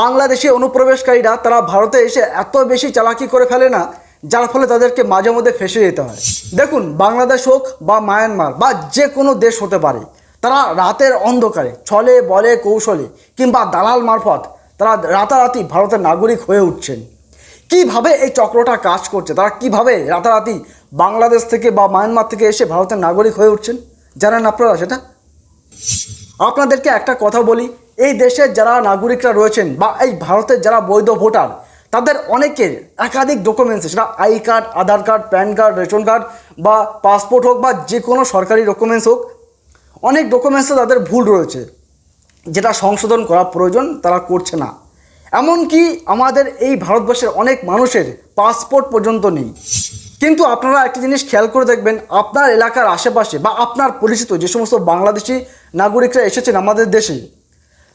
বাংলাদেশি অনুপ্রবেশকারীরা তারা ভারতে এসে এত বেশি চালাকি করে ফেলে না, যার ফলে তাদেরকে মাঝে মধ্যে ফেসে যেতে হয়। দেখুন, বাংলাদেশ হোক বা মায়ানমার বা যে কোনো দেশ হতে পারে, তারা রাতের অন্ধকারে, ছলে বলে কৌশলে কিংবা দালাল মারফত তারা রাতারাতি ভারতের নাগরিক হয়ে উঠছেন। কীভাবে এই চক্রটা কাজ করছে? তারা কীভাবে রাতারাতি বাংলাদেশ থেকে বা মায়ানমার থেকে এসে ভারতের নাগরিক হয়ে উঠছেন? জানেন আপনারা সেটা? আপনাদেরকে একটা কথা বলি এই দেশের যারা নাগরিকরা রয়েছেন বা এই ভারতের যারা বৈধ ভোটার, তাদের অনেকের একাধিক ডকুমেন্টস সেটা I card, Aadhaar card, PAN card, ration card বা পাসপোর্ট হোক বা যে কোনো সরকারি ডকুমেন্টস হোক, অনেক ডকুমেন্টসে তাদের ভুল রয়েছে। যেটা সংশোধন করা প্রয়োজন, তারা করছে না। এমনকি আমাদের এই ভারতবর্ষের অনেক মানুষের পাসপোর্ট পর্যন্ত নেই। কিন্তু আপনারা একটা জিনিস খেয়াল করে দেখবেন, আপনার এলাকার আশেপাশে বা আপনার পরিচিত যে সমস্ত বাংলাদেশি নাগরিকরা এসেছেন আমাদের দেশে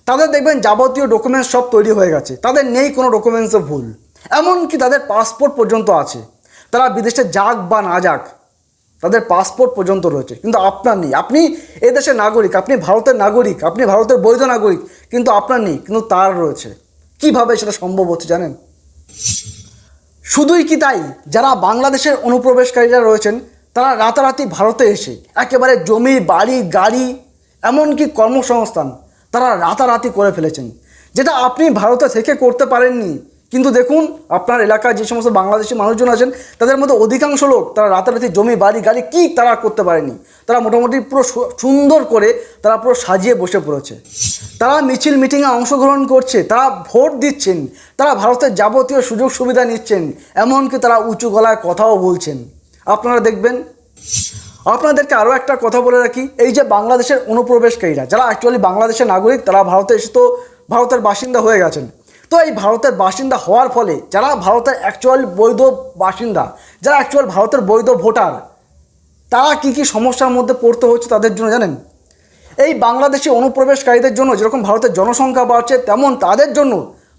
তাদের দেখবেন যাবতীয় ডকুমেন্টস সব তৈরি হয়ে গেছে। তাদের নেই কোনো ডকুমেন্টসে ভুল। এমনকি তাদের পাসপোর্ট পর্যন্ত আছে। তারা বিদেশে যাক বা না যাক, তাদের পাসপোর্ট পর্যন্ত রয়েছে। কিন্তু আপনার নেই। আপনি এ দেশের নাগরিক, আপনি ভারতের নাগরিক, আপনি ভারতের বৈধ নাগরিক, কিন্তু আপনার নেই, কিন্তু তার রয়েছে। কীভাবে সেটা সম্ভব হচ্ছে জানেন? শুধুই কি তাই? যারা বাংলাদেশের অনুপ্রবেশকারীরা রয়েছেন, তারা রাতারাতি ভারতে এসে একেবারে জমি, বাড়ি, গাড়ি, এমনকি কর্মসংস্থান তারা রাতারাতি করে ফেলেছেন। যেটা আপনি ভারতে থেকে করতে পারেননি। কিন্তু দেখুন, আপনার এলাকায় যে সমস্ত বাংলাদেশি মানুষজন আছেন, তাদের মধ্যে অধিকাংশ লোক তারা রাতারাতি জমি, বাড়ি, গাড়ি কি তারা করতে পারেনি। তারা মোটামুটি পুরো সুন্দর করে তারা পুরো সাজিয়ে বসে পড়েছে। তারা মিছিল, মিটিংয়ে অংশগ্রহণ করছে, তারা ভোট দিচ্ছেন, তারা ভারতের যাবতীয় সুযোগ সুবিধা নিচ্ছেন, এমনকি তারা উঁচু গলায় কথাও বলছেন। আপনারা দেখবেন আপনাদেরকে আরও একটা কথা বলে রাখি, এই যে বাংলাদেশের অনুপ্রবেশকারীরা, যারা অ্যাকচুয়ালি বাংলাদেশের নাগরিক, তারা ভারতে এসে তো ভারতের বাসিন্দা হয়ে গেছেন। তো এই ভারতের বাসিন্দা হওয়ার ফলে, যারা ভারতের অ্যাকচুয়াল বৈধ বাসিন্দা, যারা অ্যাকচুয়াল ভারতের বৈধ ভোটার, তারা কি কি সমস্যার মধ্যে পড়তে হচ্ছে তাদের জন্য জানেন? এই বাংলাদেশি অনুপ্রবেশকারীদের জন্য যেরকম ভারতের জনসংখ্যা বাড়ছে, তেমন তাদের জন্য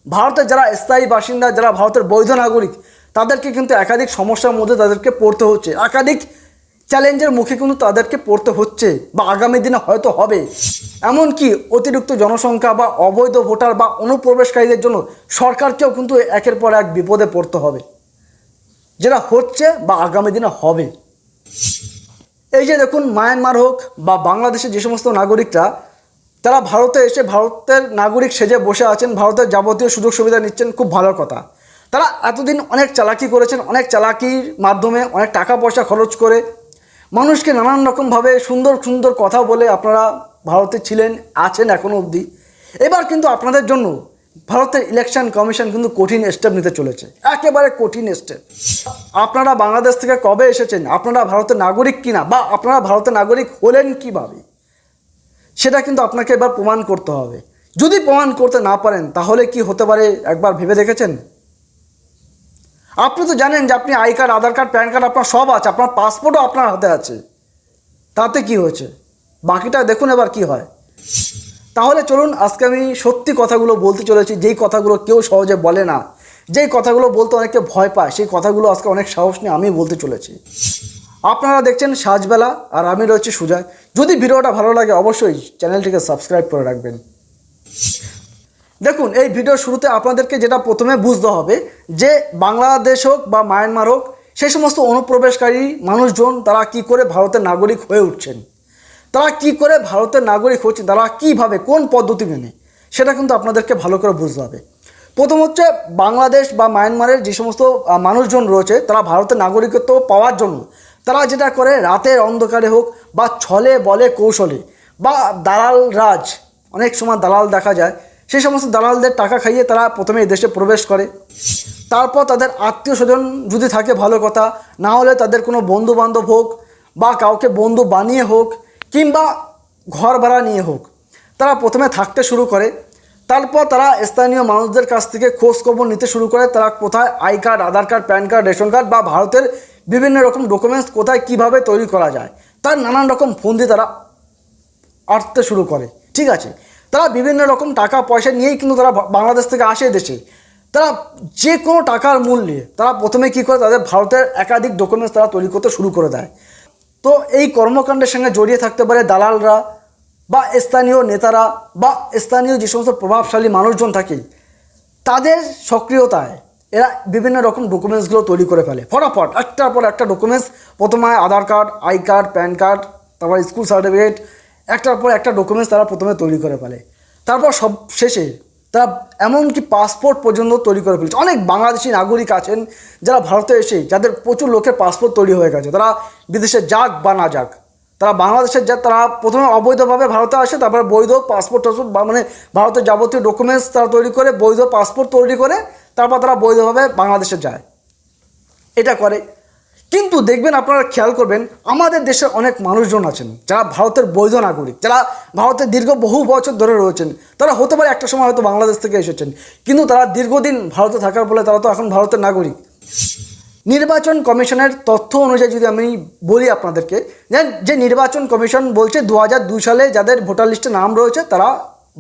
ভারতের যারা স্থায়ী বাসিন্দা, যারা ভারতের বৈধ নাগরিক, তাদেরকে কিন্তু একাধিক সমস্যার মধ্যে তাদেরকে পড়তে হচ্ছে। একাধিক চ্যালেঞ্জের মুখে কিন্তু তাদেরকে পড়তে হচ্ছে বা আগামী দিনে হয়তো হবে। এমনকি অতিরিক্ত জনসংখ্যা বা অবৈধ ভোটার বা অনুপ্রবেশকারীদের জন্য সরকারকেও কিন্তু একের পর এক বিপদে পড়তে হবে। যেটা হচ্ছে বা আগামী দিনে হবে। এই যে দেখুন, মায়ানমার হোক বা বাংলাদেশের যে সমস্ত নাগরিকরা, তারা ভারতে এসে ভারতের নাগরিক সেজে বসে আছেন, ভারতের যাবতীয় সুযোগ সুবিধা নিচ্ছেন, খুব ভালো কথা। তারা এতদিন অনেক চালাকি করেছেন, অনেক চালাকির মাধ্যমে অনেক টাকা পয়সা খরচ করে মানুষকে নানান রকমভাবে সুন্দর সুন্দর কথা বলে আপনারা ভারতে ছিলেন, আছেন এখনও অবধি। এবার কিন্তু আপনাদের জন্য ভারতের ইলেকশন কমিশন কিন্তু কঠিন স্টেপ নিতে চলেছে। একেবারে কঠিন স্টেপ আপনারা বাংলাদেশ থেকে কবে এসেছেন? আপনারা ভারতের নাগরিক কিনা বা আপনারা ভারতের নাগরিক হলেন কীভাবে? সেটা কিন্তু আপনাকে এবার প্রমাণ করতে হবে। যদি প্রমাণ করতে না পারেন, তাহলে কি হতে পারে একবার ভেবে দেখেছেন? আপনি তো জানেন যে আপনি I card, Aadhaar card, PAN card আপনার সব আছে, আপনার পাসপোর্টও আপনার হাতে আছে। তাতে কি হয়েছে? বাকিটা দেখুন এবার কি হয়। তাহলে চলুন, আজকে আমি সত্যি কথাগুলো বলতে চলেছি, যেই কথাগুলো কেউ সহজে বলে না। যেই কথাগুলো বলতে অনেকে ভয় পায়, সেই কথাগুলো আজকে অনেক সাহস নিয়ে আমি বলতে চলেছি। আপনারা দেখছেন সাজবেলা, আর আমি রয়েছি সুজয়। যদি ভিডিওটা ভালো লাগে, অবশ্যই চ্যানেলটিকে সাবস্ক্রাইব করে রাখবেন। দেখুন, এই ভিডিওর শুরুতে আপনাদেরকে যেটা প্রথমে বুঝতে হবে, যে বাংলাদেশ হোক বা মায়ানমার হোক সেই সমস্ত অনুপ্রবেশকারী মানুষজন তারা কি করে ভারতের নাগরিক হয়ে উঠছেন? তারা কি করে ভারতের নাগরিক হচ্ছেন? তারা কীভাবে, কোন পদ্ধতি মেনে? সেটা কিন্তু আপনাদেরকে ভালো করে বুঝতে হবে। প্রথম হচ্ছে বাংলাদেশ বা মায়ানমারের যে সমস্ত মানুষজন রয়েছে, তারা ভারতের নাগরিকত্ব পাওয়ার জন্য তারা যেটা করে, রাতের অন্ধকারে হোক বা ছলে বলে কৌশলে বা দালাল রাজ, অনেক সময় দালাল দেখা যায় সেই সমস্ত দালালদের টাকা খাইয়ে তারা প্রথমে দেশে প্রবেশ করে। তারপর তাদের আত্মীয় স্বজন যদি থাকে, ভালো কথা। না হলে তাদের কোনো বন্ধু বান্ধব হোক বা কাউকে বন্ধু বানিয়ে হোক কিংবা ঘর ভাড়া নিয়ে হোক, তারা প্রথমে থাকতে শুরু করে। তারপর তারা স্থানীয় মানুষদের কাছ থেকে খোঁজ খবর নিতে শুরু করে। তারা কোথায় I card, Aadhaar card, PAN card, ration card বা ভারতের বিভিন্ন রকম ডকুমেন্টস কোথায় কীভাবে তৈরি করা যায়, তার নানান রকম ফন্দি তারা আটতে শুরু করে। ঠিক আছে? তারা বিভিন্ন রকম টাকা, পয়সা নিয়েই কিন্তু তারা বাংলাদেশ থেকে আসে দেশে। তারা যে কোনো টাকার মূল্যে তারা প্রথমে কী করে তাদের ভারতের একাধিক ডকুমেন্টস তারা তৈরি করতে শুরু করে দেয়। তো এই কর্মকাণ্ডের সঙ্গে জড়িয়ে থাকতে পারে দালালরা বা স্থানীয় নেতারা বা স্থানীয় যে সমস্ত প্রভাবশালী মানুষজন থাকে, তাদের সক্রিয়তায় এরা বিভিন্ন রকম ডকুমেন্টসগুলো তৈরি করে ফেলে। ফটাফট, একটার পর একটা ডকুমেন্টস প্রথমে Aadhaar card I card PAN card তারপর স্কুল সার্টিফিকেট একটার পর একটা ডকুমেন্টস তারা প্রথমে তৈরি করে ফেলে। তারপর সব শেষে তারা এমনকি পাসপোর্ট পর্যন্ত তৈরি করে ফেলেছে। অনেক বাংলাদেশি নাগরিক আছেন যারা ভারতে এসে, যাদের প্রচুর লোকের পাসপোর্ট তৈরি হয়ে গেছে। তারা বিদেশে যাক বা না যাক, তারা বাংলাদেশের যা, তারা প্রথমে অবৈধভাবে ভারতে আসে, তারপরে বৈধ পাসপোর্ট টাসপোর্ট মানে ভারতের যাবতীয় ডকুমেন্টস তারা তৈরি করে, বৈধ পাসপোর্ট তৈরি করে, তারপর তারা বৈধভাবে বাংলাদেশে যায়। এটা করে। কিন্তু দেখবেন আপনারা খেয়াল করবেন, আমাদের দেশে অনেক মানুষজন আছেন, যারা ভারতের বৈধ নাগরিক, যারা ভারতের দীর্ঘ বহু বছর ধরে রয়েছেন, তারা হতে পারে একটা সময় হয়তো বাংলাদেশ থেকে এসেছেন, কিন্তু তারা দীর্ঘদিন ভারতে থাকার ফলে তারা তো এখন ভারতের নাগরিক। নির্বাচন কমিশনের তথ্য অনুযায়ী যদি আমি বলি আপনাদেরকে যে নির্বাচন কমিশন বলছে দু সালে যাদের ভোটার লিস্টে নাম রয়েছে, তারা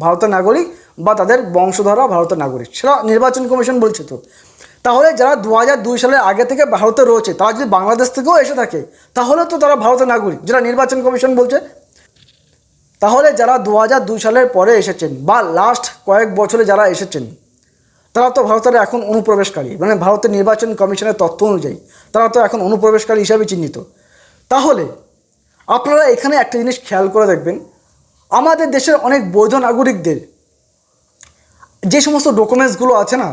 ভারতের নাগরিক বা তাদের বংশধরা ভারতের নাগরিক। সেটা নির্বাচন কমিশন বলছে তো। তাহলে যারা দু হাজার দুই সালের আগে থেকে ভারতে রয়েছে, তারা যদি বাংলাদেশ থেকেও এসে থাকে, তাহলে তো তারা ভারতের নাগরিক, যেটা নির্বাচন কমিশন বলছে। তাহলে যারা দু হাজার দুই সালের পরে এসেছেন বা লাস্ট কয়েক বছরে যারা এসেছেন, তারা তো ভারতের এখন অনুপ্রবেশকারী মানে ভারতের নির্বাচন কমিশনের তথ্য অনুযায়ী, তারা তো এখন অনুপ্রবেশকারী হিসাবে চিহ্নিত। তাহলে আপনারা এখানে একটা জিনিস খেয়াল করে দেখবেন, আমাদের দেশের অনেক বৈধ নাগরিকদের যে সমস্ত ডকুমেন্টসগুলো আছে না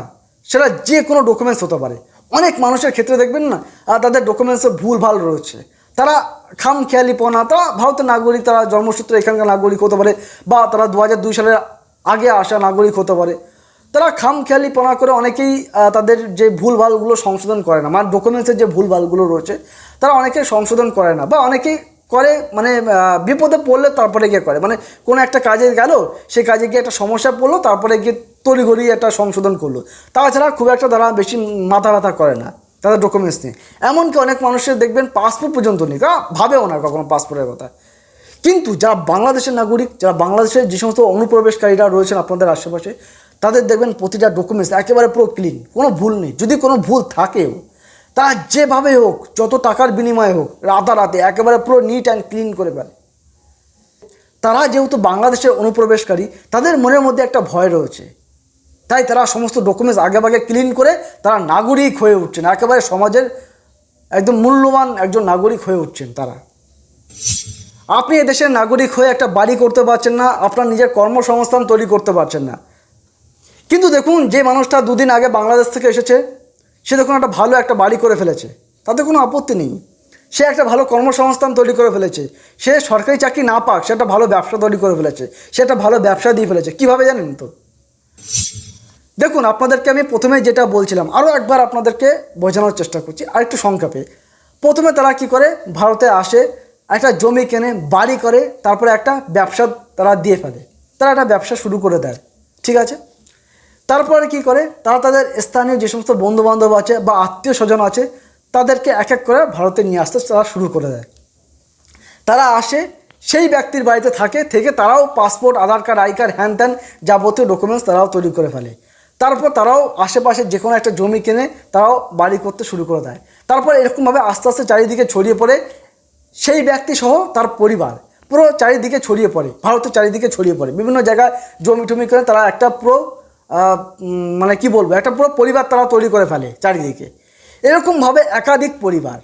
সেটা যে কোনো ডকুমেন্টস হতে পারে। অনেক মানুষের ক্ষেত্রে দেখবেন না তাদের ডকুমেন্টসে ভুল ভালো রয়েছে। তারা খাম খেয়ালিপনা তারা ভারতের নাগরিক, তারা জন্মসূত্রে এখানকার নাগরিক হতে পারে, বা তারা দু হাজার দুই সালের আগে আসা নাগরিক হতে পারে। তারা খাম খেয়ালিপনা করে অনেকেই তাদের যে ভুল ভালগুলো সংশোধন করে না মানে ডকুমেন্টসের যে ভুল ভালগুলো রয়েছে, তারা অনেকে সংশোধন করে না, বা অনেকেই করে মানে বিপদে পড়লে তারপরে গিয়ে করে। মানে কোনো একটা কাজে গেল সেই কাজে গিয়ে একটা সমস্যা পড়ল, তারপরে গিয়ে তড়িঘড়ি একটা সংশোধন করল। তাছাড়া খুব একটা তারা বেশি মাথা ব্যথা করে না, তাদের ডকুমেন্টস নিয়ে। এমনকি অনেক মানুষের দেখবেন পাসপোর্ট পর্যন্ত নেই তারা ভাবেও না কখনো পাসপোর্টের কথা। কিন্তু যারা বাংলাদেশের নাগরিক, যারা বাংলাদেশের যে সমস্ত অনুপ্রবেশকারীরা রয়েছেন আপনাদের আশেপাশে, তাদের দেখবেন প্রতিটা ডকুমেন্টস একেবারে পুরো ক্লিন কোনো ভুল নেই। যদি কোনো ভুল থাকেও, তারা যেভাবে হোক, যত টাকার বিনিময়ে হোক রাতারাতে একেবারে পুরো নিট অ্যান্ড ক্লিন করে ফেলে। তারা যেহেতু বাংলাদেশের অনুপ্রবেশকারী, তাদের মনের মধ্যে একটা ভয় রয়েছে। তাই তারা সমস্ত ডকুমেন্টস আগেভাগে ক্লিন করে তারা নাগরিক হয়ে উঠছেন। একেবারে সমাজের একদম মূল্যবান একজন নাগরিক হয়ে উঠছেন তারা। আপনি এদেশের নাগরিক হয়ে একটা বাড়ি করতে পারছেন না, আপনার নিজের কর্মসংস্থান তৈরি করতে পারছেন না। কিন্তু দেখুন, যে মানুষটা দুদিন আগে বাংলাদেশ থেকে এসেছে, সে দেখুন একটা ভালো একটা বাড়ি করে ফেলেছে। তাতে কোনো আপত্তি নেই। সে একটা ভালো কর্মসংস্থান তৈরি করে ফেলেছে। সে সরকারি চাকরি না পাক, সে একটা ভালো ব্যবসা তৈরি করে ফেলেছে। সে একটা ভালো ব্যবসা দিয়ে ফেলেছে। কীভাবে জানেন তো? দেখুন, আপনাদেরকে আমি প্রথমে যেটা বলছিলাম আরও একবার আপনাদেরকে বোঝানোর চেষ্টা করছি, আরেকটু সংক্ষেপে। প্রথমে তারা কি করে? ভারতে আসে, একটা জমি কেনে, বাড়ি করে, তারপরে একটা ব্যবসা তারা দিয়ে ফেলে। তারা একটা ব্যবসা শুরু করে দেয়, ঠিক আছে? তারপরে কি করে? তারা তাদের স্থানীয় যে সমস্ত বন্ধুবান্ধব আছে বা আত্মীয় স্বজন আছে, তাদেরকে এক এক করে ভারতে নিয়ে আসতে তারা শুরু করে দেয়। তারা আসে, সেই ব্যক্তির বাড়িতে থাকে, থেকে তারাও passport, Aadhaar card, I card, হ্যান ত্যান যাবতীয় ডকুমেন্টস তারাও তৈরি করে ফেলে। তারপর তারাও আশেপাশে যে কোনো একটা জমি কিনে তারাও বাড়ি করতে শুরু করে দেয়। তারপর এরকমভাবে আস্তে আস্তে চারিদিকে ছড়িয়ে পড়ে। সেই ব্যক্তি সহ তার পরিবার পুরো চারিদিকে ছড়িয়ে পড়ে, ভারতের চারিদিকে ছড়িয়ে পড়ে। বিভিন্ন জায়গায় জমি টমি করে তারা একটা পুরো মানে কি বলব, একটা পুরো পরিবার তারা তৈরি করে ফেলে চারিদিকে। এরকমভাবে একাধিক পরিবার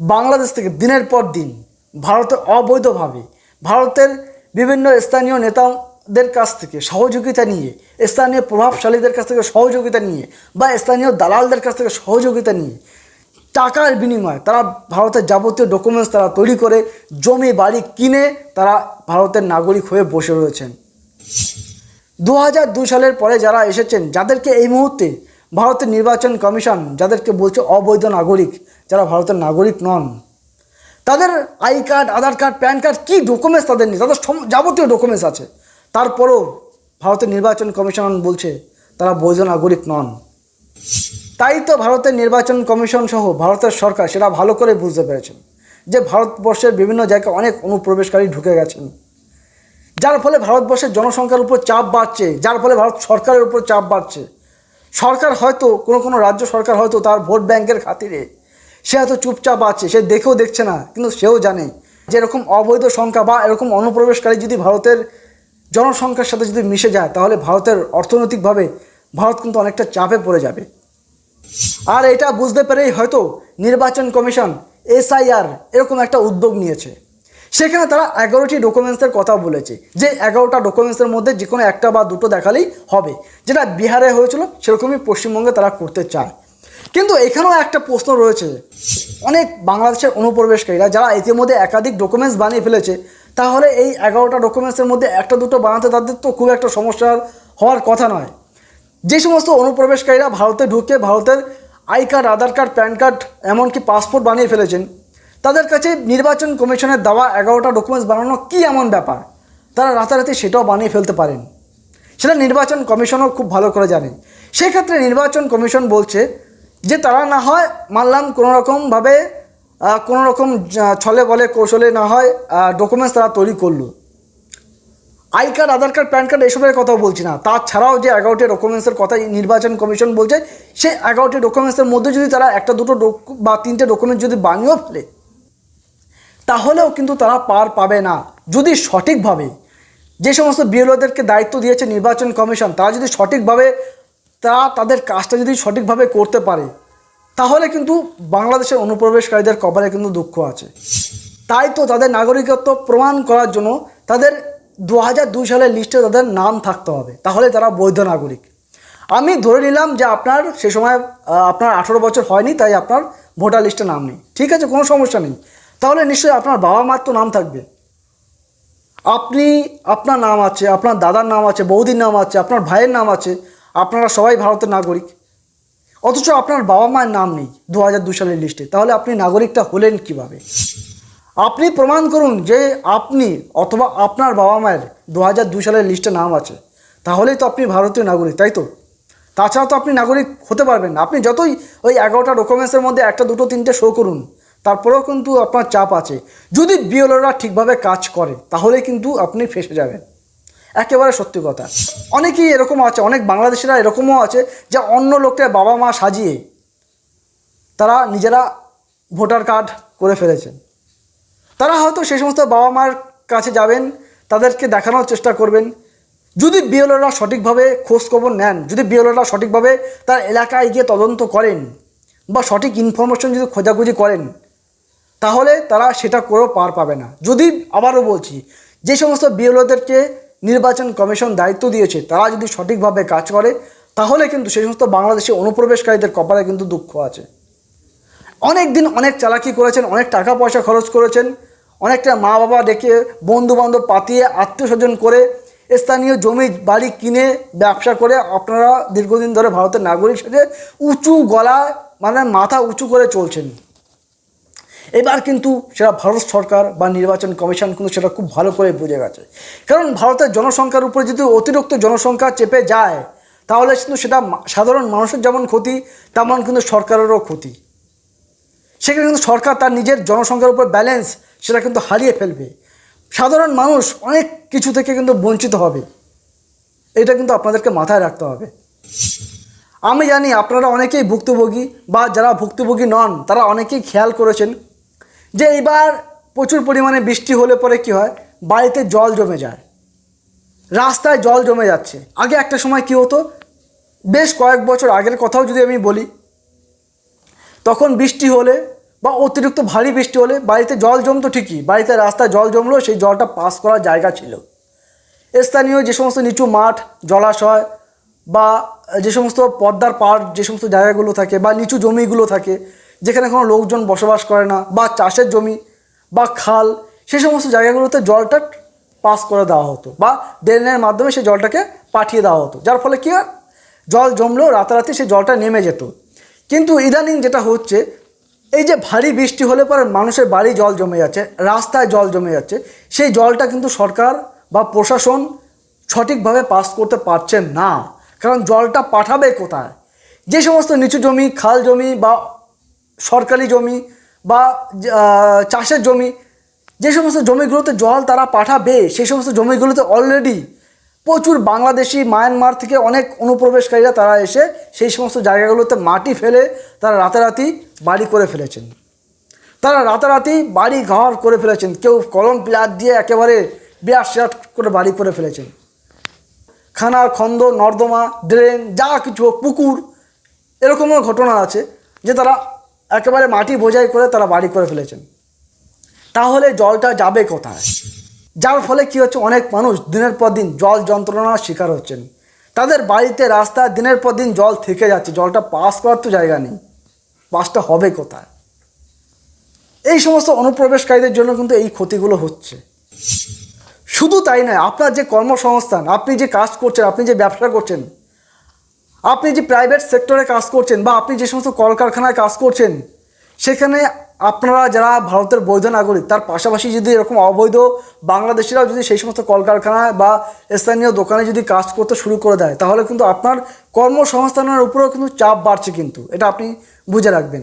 বাংলাদেশ থেকে দিনের পর দিন ভারতে অবৈধভাবে ভারতের বিভিন্ন স্থানীয় নেতাদের কাছ থেকে সহযোগিতা নিয়ে, স্থানীয় প্রভাবশালীদের কাছ থেকে সহযোগিতা নিয়ে বা স্থানীয় দালালদের কাছ থেকে সহযোগিতা নিয়ে টাকার বিনিময়ে তারা ভারতের যাবতীয় ডকুমেন্টস তারা তৈরি করে, জমি, বাড়ি কিনে তারা ভারতের নাগরিক হয়ে বসে রয়েছেন। দু হাজার দুই সালের পরে যারা এসেছেন, যাদেরকে এই মুহূর্তে ভারতের নির্বাচন কমিশন যাদেরকে বলছে অবৈধ নাগরিক, যারা ভারতের নাগরিক নন, তাদের I card, Aadhaar card, PAN card key documents তাদের নেই? তাদের যাবতীয় ডকুমেন্টস আছে। তারপরও ভারতের নির্বাচন কমিশন বলছে তারা বৈধ নাগরিক নন। তাই তো ভারতের নির্বাচন কমিশন সহ ভারতের সরকার সেটা ভালো করে বুঝতে পেরেছেন যে ভারতবর্ষের বিভিন্ন জায়গায় অনেক অনুপ্রবেশকারী ঢুকে গেছেন। যার ফলে ভারতবর্ষের জনসংখ্যার উপর চাপ বাড়ছে, যার ফলে ভারত সরকারের উপর চাপ বাড়ছে। সরকার হয়তো, কোনো কোনো রাজ্য সরকার হয়তো তার ভোট ব্যাংকের খাতিরে সে হয়তো চুপচাপ আছে, সে দেখেও দেখছে না, কিন্তু সেও জানে। যে এরকম অবৈধ সংখ্যা বা এরকম অনুপ্রবেশকারী যদি ভারতের জনসংখ্যার সাথে যদি মিশে যায়, তাহলে ভারতের অর্থনৈতিকভাবে ভারত কিন্তু অনেকটা চাপে পড়ে যাবে। আর এটা বুঝতে পেরেই হয়তো নির্বাচন কমিশন এসআইআর এরকম একটা উদ্যোগ নিয়েছে। সেখানে তারা এগারোটি ডকুমেন্টসের কথা বলেছে যে এগারোটা ডকুমেন্টসের মধ্যে যে কোনো একটা বা দুটো দেখালেই হবে। যেটা বিহারে হয়েছিল, সেরকমই পশ্চিমবঙ্গে তারা করতে চায়। কিন্তু এখানেও একটা প্রশ্ন রয়েছে। অনেক বাংলাদেশের অনুপ্রবেশকারীরা, যারা ইতিমধ্যে একাধিক ডকুমেন্টস বানিয়ে ফেলেছে তাহলে এই এগারোটা ডকুমেন্টসের মধ্যে একটা দুটো বানাতে তাদের তো খুব একটা সমস্যার হওয়ার কথা নয়। যে সমস্ত অনুপ্রবেশকারীরা ভারতে ঢুকে ভারতের I card Aadhaar card PAN card এমনকি পাসপোর্ট বানিয়ে ফেলেছেন তাদের কাছে নির্বাচন কমিশনের দেওয়া এগারোটা ডকুমেন্টস বানানো কী এমন ব্যাপার? তারা রাতারাতি সেটাও বানিয়ে ফেলতে পারেন। সেটা নির্বাচন কমিশনও খুব ভালো করে জানে। সেক্ষেত্রে নির্বাচন কমিশন বলছে যে তারা না হয় মানলাম কোনো রকমভাবে আহ, কোনো রকম ছলে বলে, কৌশলে না হয় ডকুমেন্টস তারা তৈরি করল। I card Aadhaar card PAN card এসবের কথা বলছি না। তাছাড়াও যে এগারোটি ডকুমেন্টসের কথা নির্বাচন কমিশন বলছে, সেই এগারোটি ডকুমেন্টসের মধ্যে যদি তারা একটা, দুটো বা তিনটে ডকুমেন্ট যদি বানিয়েও ফেলে, তাহলেও কিন্তু তারা পার পাবে না। যদি সঠিকভাবে যে সমস্ত বিএলওদেরকে দায়িত্ব দিয়েছে নির্বাচন কমিশন, তারা যদি সঠিকভাবে, তারা তাদের কাজটা যদি সঠিকভাবে করতে পারে তাহলে কিন্তু বাংলাদেশের অনুপ্রবেশকারীদের কপালে কিন্তু দুঃখ আছে। তাই তো তাদের নাগরিকত্ব প্রমাণ করার জন্য তাদের দু হাজার দুই সালের লিস্টে তাদের নাম থাকতে হবে। তাহলে তারা বৈধ নাগরিক। আমি ধরে নিলাম যে আপনার সে সময় আপনার আঠেরো বছর হয়নি, তাই আপনার ভোটার লিস্টে নাম নেই। ঠিক আছে, কোনো সমস্যা নেই। তাহলে নিশ্চয়ই আপনার বাবা মার তো নাম থাকবে। আপনি, আপনার নাম আছে, আপনার দাদার নাম আছে, বৌদির নাম আছে, আপনার ভাইয়ের নাম আছে, আপনারা সবাই ভারতের নাগরিক। অথচ আপনার বাবা মায়ের নাম নেই দু হাজার দু সালের লিস্টে তাহলে আপনি নাগরিকটা হলেন কীভাবে? আপনি প্রমাণ করুন যে আপনি অথবা আপনার বাবা মায়ের দু হাজার দু সালের লিস্টে নাম আছে। তাহলেই তো আপনি ভারতীয় নাগরিক, তাই তো? তাছাড়া তো আপনি নাগরিক হতে পারবেন না। আপনি যতই ওই এগারোটা ডকুমেন্টসের মধ্যে একটা, দুটো, তিনটে শো করুন, তারপরেও কিন্তু আপনার চাপ আছে। যদি বিএলওরা ঠিকভাবে কাজ করে তাহলে কিন্তু আপনি ফেসে যাবেন। একেবারে সত্যি কথা। অনেকেই এরকম আছে, অনেক বাংলাদেশিরা এরকমও আছে যে অন্য লোকটা বাবা মা সাজিয়ে তারা নিজেরা ভোটার কার্ড করে ফেলেছেন তারা হয়তো সেই সমস্ত বাবা মার কাছে যাবেন, তাদেরকে দেখানোর চেষ্টা করবেন। যদি বিএলওরা সঠিকভাবে খোঁজখবর নেন, যদি বিএলওরা সঠিকভাবে তার এলাকায় গিয়ে তদন্ত করেন বা সঠিক ইনফরমেশন যদি খোঁজাখুঁজি করেন, তাহলে তারা সেটা করেও পার পাবে না। যদি আবারও বলছি, যে সমস্ত বিএলওদেরকে নির্বাচন কমিশন দায়িত্ব দিয়েছে, তারা যদি সঠিকভাবে কাজ করে, তাহলে কিন্তু সেই সমস্ত বাংলাদেশি অনুপ্রবেশকারীদের কপালে কিন্তু দুঃখ আছে। অনেক দিন অনেক চালাকি করেছেন, অনেক টাকা পয়সা খরচ করেছেন, অনেকটা মা বাবা ডেকে বন্ধু বান্ধব পাতিয়ে আত্মীয় স্বজন করে স্থানীয় জমি, বাড়ি কিনে, ব্যবসা করে আপনারা দীর্ঘদিন ধরে ভারতের নাগরিক সেজে উঁচু গলা মানে মাথা উঁচু করে চলছেন। এবার কিন্তু সেটা ভারত সরকার বা নির্বাচন কমিশন কিন্তু সেটা খুব ভালো করে বুঝে গেছে। কারণ ভারতের জনসংখ্যার উপরে যদি অতিরিক্ত জনসংখ্যা চেপে যায়, তাহলে কিন্তু সেটা সাধারণ মানুষের যেমন ক্ষতি, তেমন কিন্তু সরকারেরও ক্ষতি। সেখানে কিন্তু সরকার তার নিজের জনসংখ্যার উপর ব্যালেন্স সেটা কিন্তু হারিয়ে ফেলবে। সাধারণ মানুষ অনেক কিছু থেকে কিন্তু বঞ্চিত হবে। এটা কিন্তু আপনাদেরকে মাথায় রাখতে হবে। আমি জানি আপনারা অনেকেই ভুক্তভোগী বা যারা ভুক্তভোগী নন, তারা অনেকেই খেয়াল করেছেন যে এইবার প্রচুর পরিমাণে বৃষ্টি হলে পরে কি হয়? বাড়িতে জল জমে যায়। রাস্তায় জল জমে যাচ্ছে। আগে একটা সময় কি হতো? বেশ কয়েক বছর আগের কথাও যদি আমি বলি, তখন বৃষ্টি হলে বা অতিরিক্ত ভারী বৃষ্টি হলে বাড়িতে জল জমতো ঠিকই, বাড়িতে রাস্তায় জল জমলো সেই জলটা পাস করার জায়গা ছিল। স্থানীয় যে সমস্ত নিচু মাঠ, জলাশয় বা যে সমস্ত পদ্মার পাড়, যে সমস্ত জায়গাগুলো থাকে বা নিচু জমিগুলো থাকে যেখানে কোনো লোকজন বসবাস করে না, বা চাষের জমি, বা খাল সেই সমস্ত জায়গাগুলোতে জলটা পাস করে দেওয়া হতো, বা ড্রেনের মাধ্যমে সেই জলটাকে পাঠিয়ে দেওয়া হতো। যার ফলে কী হয়? জল জমলেও রাতারাতি সেই জলটা নেমে যেত। কিন্তু ইদানিং যেটা হচ্ছে, এই যে ভারী বৃষ্টি হলে পরে মানুষের বাড়ি জল জমে যাচ্ছে, রাস্তায় জল জমে যাচ্ছে, সেই জলটা কিন্তু সরকার বা প্রশাসন সঠিকভাবে পাস করতে পারছে না। কারণ জলটা পাঠাবে কোথায়? যে সমস্ত নিচু জমি, খাল জমি বা সরকারি জমি বা চাষের জমি, যে সমস্ত জমিগুলোতে জল তারা পাঠাবে সেই সমস্ত জমিগুলোতে অলরেডি প্রচুর বাংলাদেশি, মায়ানমার থেকে অনেক অনুপ্রবেশকারীরা তারা এসে সেই সমস্ত জায়গাগুলোতে মাটি ফেলে তারা রাতারাতি বাড়ি করে ফেলেছেন। তারা রাতারাতি বাড়ি ঘর করে ফেলেছেন। কেউ কলম প্লাট দিয়ে একেবারে বিরাট সিরাট করে বাড়ি করে ফেলেছেন। খানার খন্দ, নর্দমা, ড্রেন, যা কিছু পুকুর, এরকমও ঘটনা আছে যে তারা একেবারে মাটি বোঝাই করে তারা বাড়ি করে ফেলেছেন। তাহলে জলটা যাবে কোথায়? যার ফলে কি হচ্ছে? অনেক মানুষ দিনের পর দিন জল যন্ত্রণার শিকার হচ্ছেন। তাদের বাড়িতে রাস্তা দিনের পর দিন জল থেকে যাচ্ছে। জলটা পাস করার তো জায়গা নেই। পাসটা হবে কোথায়? এই সমস্ত অনুপ্রবেশকারীদের জন্য কিন্তু এই ক্ষতিগুলো হচ্ছে। শুধু তাই নয়, আপনার যে কর্মসংস্থান, আপনি যে কাজ করছেন, আপনি যে ব্যবসা করছেন আপনি যে প্রাইভেট সেক্টরে কাজ করছেন বা আপনি যে সমস্ত কলকারখানায় কাজ করছেন, সেখানে আপনারা যারা ভারতের বৈধ নাগরিক, তার পাশাপাশি যদি এরকম অবৈধ বাংলাদেশিরাও যদি সেই সমস্ত কলকারখানায় বা স্থানীয় দোকানে যদি কাজ করতে শুরু করে দেয়, তাহলে কিন্তু আপনার কর্মসংস্থানের উপরেও কিন্তু চাপ বাড়ছে কিন্তু। এটা আপনি বুঝে রাখবেন।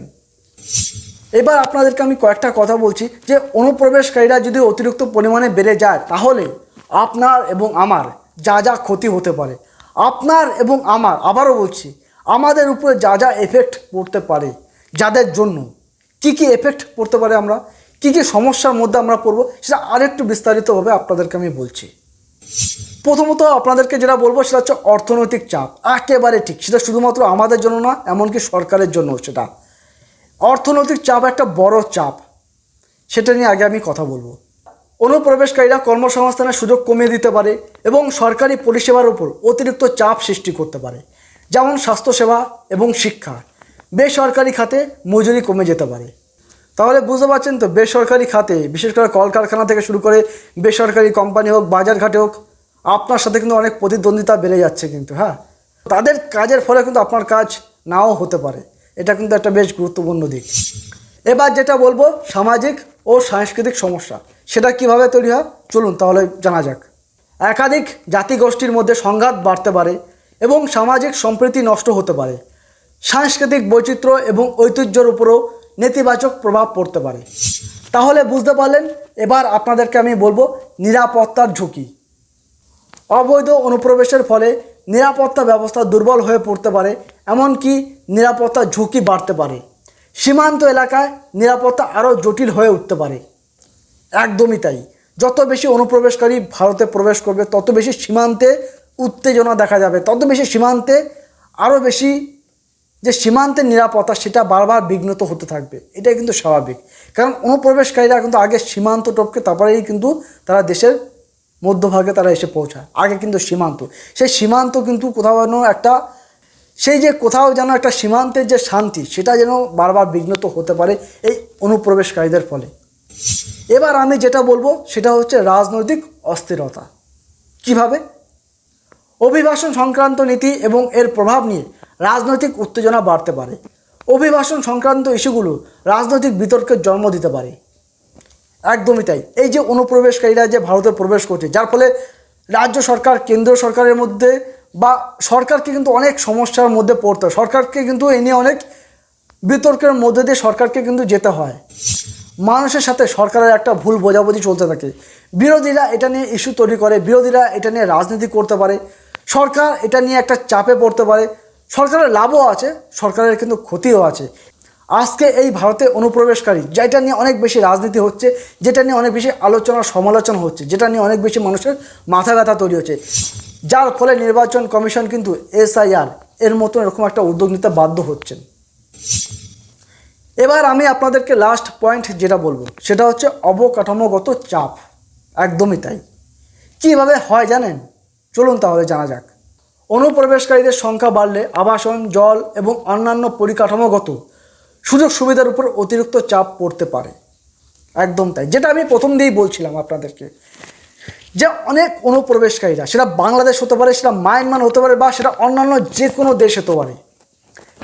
এবার আপনাদেরকে আমি কয়েকটা কথা বলছি যে, অনুপ্রবেশকারীরা যদি অতিরিক্ত পরিমাণে বেড়ে যায়, তাহলে আপনার এবং আমার যা যা ক্ষতি হতে পারে। আপনার এবং আমার, আবারও বলছি, আমাদের উপরে যা যা এফেক্ট পড়তে পারে, যাদের জন্য, কি কি এফেক্ট পড়তে পারে আমরা, কি কি সমস্যার মধ্যে আমরা পড়ব, সেটা আরেকটু বিস্তারিতভাবে আপনাদেরকে আমি বলছি। প্রথমত আপনাদেরকে যেটা বলব, সেটা হচ্ছে অর্থনৈতিক চাপ, একেবারে ঠিক, সেটা শুধুমাত্র আমাদের জন্য না, এমনকি সরকারের জন্য সেটা। অর্থনৈতিক চাপ একটা বড় চাপ, সেটা নিয়ে আগে আমি কথা বলব। অনুপ্রবেশকারীরা কর্মসংস্থানের সুযোগ কমিয়ে দিতে পারে এবং সরকারি পরিষেবার উপর অতিরিক্ত চাপ সৃষ্টি করতে পারে, যেমন স্বাস্থ্যসেবা এবং শিক্ষা। বেসরকারি খাতে মজুরি কমে যেতে পারে। তাহলে বুঝতে পারছেন তো, বেসরকারি খাতে, বিশেষ করে কলকারখানা থেকে শুরু করে বেসরকারি কোম্পানি হোক বাজারঘাটে হোক, আপনার সাথে কিন্তু অনেক প্রতিদ্বন্দ্বিতা বেড়ে যাচ্ছে কিন্তু হ্যাঁ? তাদের কাজের ফলে কিন্তু আপনার কাজ নাও হতে পারে। এটা কিন্তু একটা বেশ গুরুত্বপূর্ণ দিক। এবার যেটা বলব, সামাজিক ও সাংস্কৃতিক সমস্যা, সেটা কীভাবে তৈরি হয়? চলুন তাহলে জানা যাক। একাধিক জাতিগোষ্ঠীর মধ্যে সংঘাত বাড়তে পারে এবং সামাজিক সম্প্রীতি নষ্ট হতে পারে। সাংস্কৃতিক বৈচিত্র্য এবং ঐতিহ্যের উপরও নেতিবাচক প্রভাব পড়তে পারে। তাহলে বুঝতে পারলেন, এবার আপনাদেরকে আমি বলব নিরাপত্তার ঝুঁকি। অবৈধ অনুপ্রবেশের ফলে নিরাপত্তা ব্যবস্থা দুর্বল হয়ে পড়তে পারে, এমনকি নিরাপত্তার ঝুঁকি বাড়তে পারে। সীমান্ত এলাকায় নিরাপত্তা আরও জটিল হয়ে উঠতে পারে। একদমই তাই। যত বেশি অনুপ্রবেশকারী ভারতে প্রবেশ করবে, তত বেশি সীমান্তে উত্তেজনা দেখা যাবে। তত বেশি সীমান্তে, আরও বেশি যে সীমান্তের নিরাপত্তা, সেটা বারবার বিঘ্নত হতে থাকবে। এটাই কিন্তু স্বাভাবিক। কারণ অনুপ্রবেশকারীরা কিন্তু আগে সীমান্ত টপকে, তারপরেই কিন্তু তারা দেশের মধ্যভাগে তারা এসে পৌঁছায়। আগে কিন্তু সীমান্ত। সেই সীমান্ত কিন্তু কোথাও একটা সেই যে কোথাও যেন একটা সীমান্তের যে শান্তি, সেটা যেন বারবার বিঘ্নত হতে পারে এই অনুপ্রবেশকারীদের ফলে। এবার আমি যেটা বলব, সেটা হচ্ছে রাজনৈতিক অস্থিরতা। কীভাবে? অভিবাসন সংক্রান্ত নীতি এবং এর প্রভাব নিয়ে রাজনৈতিক উত্তেজনা বাড়তে পারে। অভিবাসন সংক্রান্ত ইস্যুগুলো রাজনৈতিক বিতর্কের জন্ম দিতে পারে। একদমই তাই। এই যে অনুপ্রবেশকারীরা যে ভারতে প্রবেশ করছে, যার ফলে রাজ্য সরকার কেন্দ্র সরকারের মধ্যে বা সরকারকে কিন্তু অনেক সমস্যার মধ্যে পড়তে হয়। সরকারকে কিন্তু এ নিয়ে অনেক বিতর্কের মধ্যে দিয়ে সরকারকে কিন্তু যেতে হয়। মানুষের সাথে সরকারের একটা ভুল বোঝাবুঝি চলতে থাকে। বিরোধীরা এটা নিয়ে ইস্যু তৈরি করে, বিরোধীরা এটা নিয়ে রাজনীতি করতে পারে। সরকার এটা নিয়ে একটা চাপে পড়তে পারে। সরকারের লাভও আছে, সরকারের কিন্তু ক্ষতিও আছে। আজকে এই ভারতে অনুপ্রবেশকারী, যেটা নিয়ে অনেক বেশি রাজনীতি হচ্ছে, যেটা নিয়ে অনেক বেশি আলোচনা সমালোচনা হচ্ছে, যেটা নিয়ে অনেক বেশি মানুষের মাথা ব্যথা তৈরি হচ্ছে। যার ফলে নির্বাচন কমিশন কিন্তু এসআইআর এর মতন এরকম একটা উদ্যোগ নিতে বাধ্য হচ্ছেন। এবার আমি আপনাদেরকে লাস্ট পয়েন্ট যেটা বলব, সেটা হচ্ছে অবকাঠামোগত চাপ। একদমই তাই। কীভাবে হয় জানেন? চলুন তাহলে জানা যাক। অনুপ্রবেশকারীদের সংখ্যা বাড়লে আবাসন, জল এবং অন্যান্য পরিকাঠামোগত সুযোগ সুবিধার উপর অতিরিক্ত চাপ পড়তে পারে। একদম তাই। যেটা আমি প্রথম দিয়েই বলছিলাম আপনাদেরকে। যে অনেক অনুপ্রবেশকারীরা, সেটা বাংলাদেশ হতে পারে, সেটা মায়ানমার হতে পারে, বা সেটা অন্যান্য যে কোনো দেশ হতে পারে,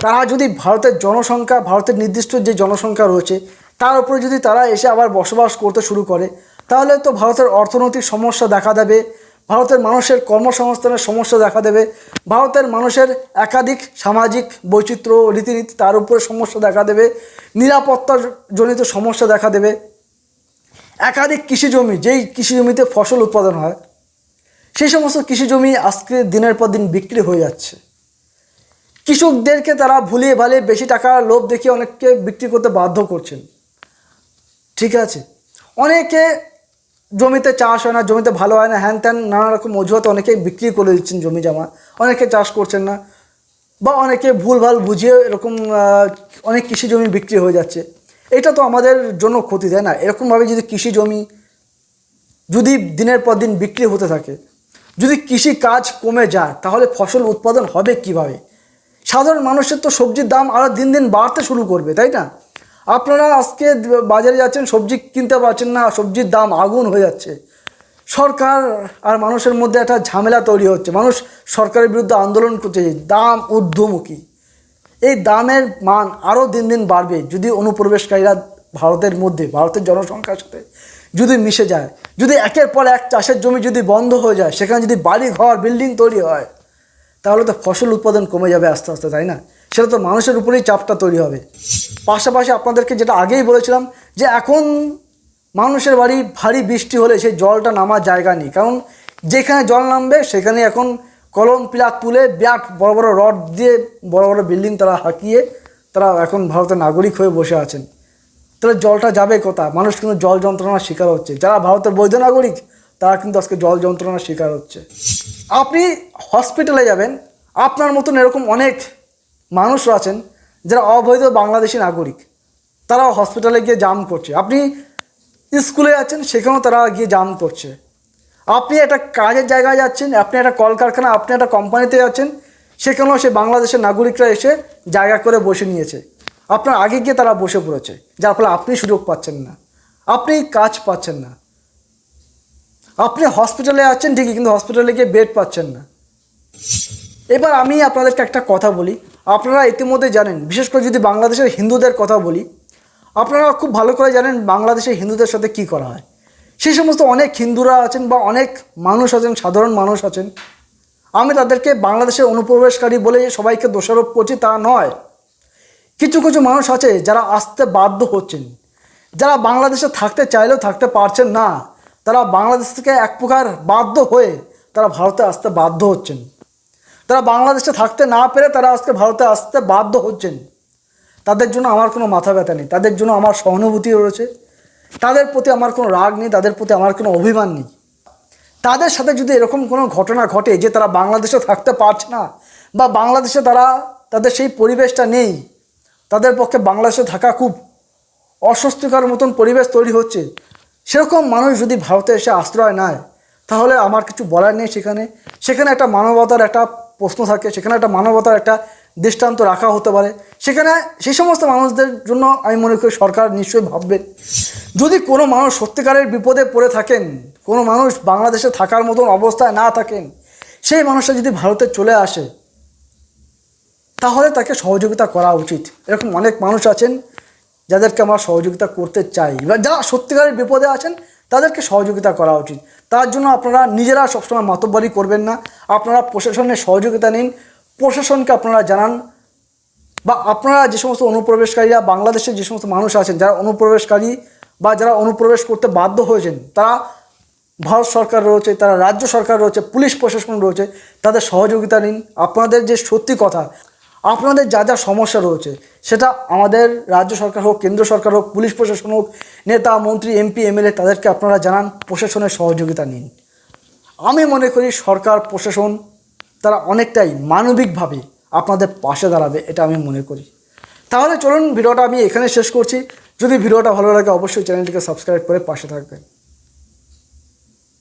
তারা যদি ভারতের জনসংখ্যা, ভারতের নির্দিষ্ট যে জনসংখ্যা রয়েছে, তার উপরে যদি তারা এসে আবার বসবাস করতে শুরু করে, তাহলে তো ভারতের অর্থনৈতিক সমস্যা দেখা দেবে, ভারতের মানুষের কর্মসংস্থানের সমস্যা দেখা দেবে, ভারতের মানুষের একাধিক সামাজিক বৈচিত্র্য, রীতিনীতি তার উপরে সমস্যা দেখা দেবে নিরাপত্তাজনিত সমস্যা দেখা দেবে। একাধিক কৃষি জমি যেই কৃষি জমিতে ফসল উৎপাদন হয়, সেই সমস্ত কৃষি জমি আজকে দিনের পর দিন বিক্রি হয়ে যাচ্ছে। কৃষকদেরকে তারা ভুলিয়ে ভালিয়ে বেশি টাকা লোভ দেখিয়ে অনেককে বিক্রি করতে বাধ্য করছেন। ঠিক আছে? অনেকে জমিতে চাষ হয় না, জমিতে ভালো হয় না, হ্যান ত্যান, নানা রকম অজুহাতে অনেকে বিক্রি করে দিচ্ছেন জমি জমা। অনেকে চাষ করছেন না, বা অনেকে ভুলভাল বুঝিয়ে এরকম অনেক কৃষি জমি বিক্রি হয়ে যাচ্ছে। এটা তো আমাদের জন্য ক্ষতি, তাই না? এরকমভাবে যদি কৃষি জমি যদি দিনের পর দিন বিক্রি হতে থাকে, যদি কৃষি কাজ কমে যায়, তাহলে ফসল উৎপাদন হবে কীভাবে? সাধারণ মানুষের তো সবজির দাম আরও দিন দিন বাড়তে শুরু করবে, তাই না? আপনারা আজকে বাজারে যাচ্ছেন, সবজি কিনতে পারছেন না, সবজির দাম আগুন হয়ে যাচ্ছে। সরকার আর মানুষের মধ্যে একটা ঝামেলা তৈরি হচ্ছে। মানুষ সরকারের বিরুদ্ধে আন্দোলন করছে দাম ঊর্ধ্বমুখী। এই দামের মান আরও দিন দিন বাড়বে যদি অনুপ্রবেশকারীরা ভারতের মধ্যে, ভারতের জনসংখ্যার সাথে যদি মিশে যায়, যদি একের পর এক চাষের জমি যদি বন্ধ হয়ে যায়, সেখানে যদি বাড়ি ঘর বিল্ডিং তৈরি হয়, তাহলে তো ফসল উৎপাদন কমে যাবে আস্তে আস্তে, তাই না? সেটা তো মানুষের উপরেই চাপটা তৈরি হবে। পাশাপাশি আপনাদেরকে যেটা আগেই বলেছিলাম যে এখন মানুষের বাড়ি ভারী বৃষ্টি হলে সেই জলটা নামার জায়গা নেই। কারণ যেখানে জল নামবে, সেখানে এখন কলম, পিলার তুলে বিরাট বড় বড় রড দিয়ে বড় বড় বিল্ডিং তারা হাঁকিয়ে তারা এখন ভারতের নাগরিক হয়ে বসে আছেন। তাহলে জলটা যাবে কোথায়? মানুষ কিন্তু জল যন্ত্রণার শিকার হচ্ছে। যারা ভারতের বৈধ নাগরিক, তারা কিন্তু আজকে জল যন্ত্রণার শিকার হচ্ছে। আপনি হসপিটালে যাবেন, আপনার মতন এরকম অনেক মানুষ আছেন যারা অবৈধ বাংলাদেশি নাগরিক। তারাও হসপিটালে গিয়ে জাম করছে। আপনি স্কুলে আছেন, সেখানেও তারা গিয়ে জাম করছে। আপনি একটা কাজের জায়গায় যাচ্ছেন, আপনি একটা কলকারখানা, আপনি একটা কোম্পানিতে যাচ্ছেন, সেখানেও সে বাংলাদেশের নাগরিকরা এসে জায়গা করে বসে নিয়েছে। আপনার আগে গিয়ে তারা বসে পড়েছে, যার ফলে আপনি সুযোগ পাচ্ছেন না। আপনি কাজ পাচ্ছেন না। আপনি হসপিটালে যাচ্ছেন ঠিকই, কিন্তু হসপিটালে গিয়ে বেড পাচ্ছেন না। এবার আমি আপনাদেরকে একটা কথা বলি, আপনারা ইতিমধ্যে জানেন, বিশেষ করে যদি বাংলাদেশের হিন্দুদের কথা বলি, আপনারা খুব ভালো করে জানেন বাংলাদেশের হিন্দুদের সাথে কি করা হয়। সেই সমস্ত অনেক হিন্দুরা আছেন বা অনেক মানুষ আছেন, সাধারণ মানুষ আছেন। আমি তাদেরকে বাংলাদেশের অনুপ্রবেশকারী বলে সবাইকে দোষারোপ করছি, তা নয়। কিছু কিছু মানুষ আছে যারা আসতে বাধ্য হচ্ছেন। যারা বাংলাদেশে থাকতে চাইলেও থাকতে পারছেন না। তারা বাংলাদেশ থেকে এক প্রকার বাধ্য হয়ে তারা ভারতে আসতে বাধ্য হচ্ছেন। তারা বাংলাদেশে থাকতে না পেরে তারা আজকে ভারতে আসতে বাধ্য হচ্ছেন। তাদের জন্য আমার কোনো মাথা ব্যথা নেই। তাদের জন্য আমার সহানুভূতি রয়েছে। তাদের প্রতি আমার কোনো রাগ নেই, তাদের প্রতি আমার কোনো অভিমান নেই। তাদের সাথে যদি এরকম কোনো ঘটনা ঘটে যে তারা বাংলাদেশে থাকতে পারছে না বা বাংলাদেশে তারা, তাদের সেই পরিবেশটা নেই, তাদের পক্ষে বাংলাদেশে থাকা খুব অস্বস্তিকর মতন পরিবেশ তৈরি হচ্ছে, সেরকম মানুষ যদি ভারতে এসে আশ্রয় নেয়, তাহলে আমার কিছু বলার নেই সেখানে। সেখানে একটা মানবতার একটা প্রশ্ন থাকে, সেখানে একটা মানবতার একটা দৃষ্টান্ত রাখা হতে পারে। সেখানে সেই সমস্ত মানুষদের জন্য আমি মনে করি সরকার নিশ্চয়ই ভাববেন যদি কোনো মানুষ সত্যিকারের বিপদে পড়ে থাকেন, কোনো মানুষ বাংলাদেশে থাকার মতন অবস্থায় না থাকেন, সেই মানুষটা যদি ভারতে চলে আসে, তাহলে তাকে সহযোগিতা করা উচিত। এরকম অনেক মানুষ আছেন যাদেরকে আমরা সহযোগিতা করতে চাই। বা যারা সত্যিকারের বিপদে আছেন, তাদেরকে সহযোগিতা করা উচিত। তার জন্য আপনারা নিজেরা সবসময় মাতব্বারি করবেন না। আপনারা প্রশাসনের সহযোগিতা নিন। প্রশাসনকে আপনারা জানান বা আপনারা যে সমস্ত অনুপ্রবেশকারীরা, বাংলাদেশের যে সমস্ত মানুষ আছেন, যারা অনুপ্রবেশকারী বা যারা অনুপ্রবেশ করতে বাধ্য হয়েছেন, তারা ভারত সরকার রয়েছে, তারা রাজ্য সরকার রয়েছে, পুলিশ প্রশাসন রয়েছে, তাদের সহযোগিতা নিন। আপনাদের যে সত্যি কথা, আপনাদের যা যা সমস্যা রয়েছে, সেটা আমাদের রাজ্য সরকার হোক, কেন্দ্র সরকার হোক, পুলিশ প্রশাসন হোক, নেতা, মন্ত্রী, এমপি, এমএলএ, তাদেরকে আপনারা জানান, প্রশাসনের সহযোগিতা নিন। আমি মনে করি সরকার, প্রশাসন তারা অনেকটাই মানবিকভাবে আপনাদের পাশে দাঁড়াবে, এটা আমি মনে করি। তাহলে চলুন, ভিডিওটা আমি এখানে শেষ করছি। যদি ভিডিওটা ভালো লাগে, অবশ্যই চ্যানেলটিকে সাবস্ক্রাইব করে পাশে থাকবেন।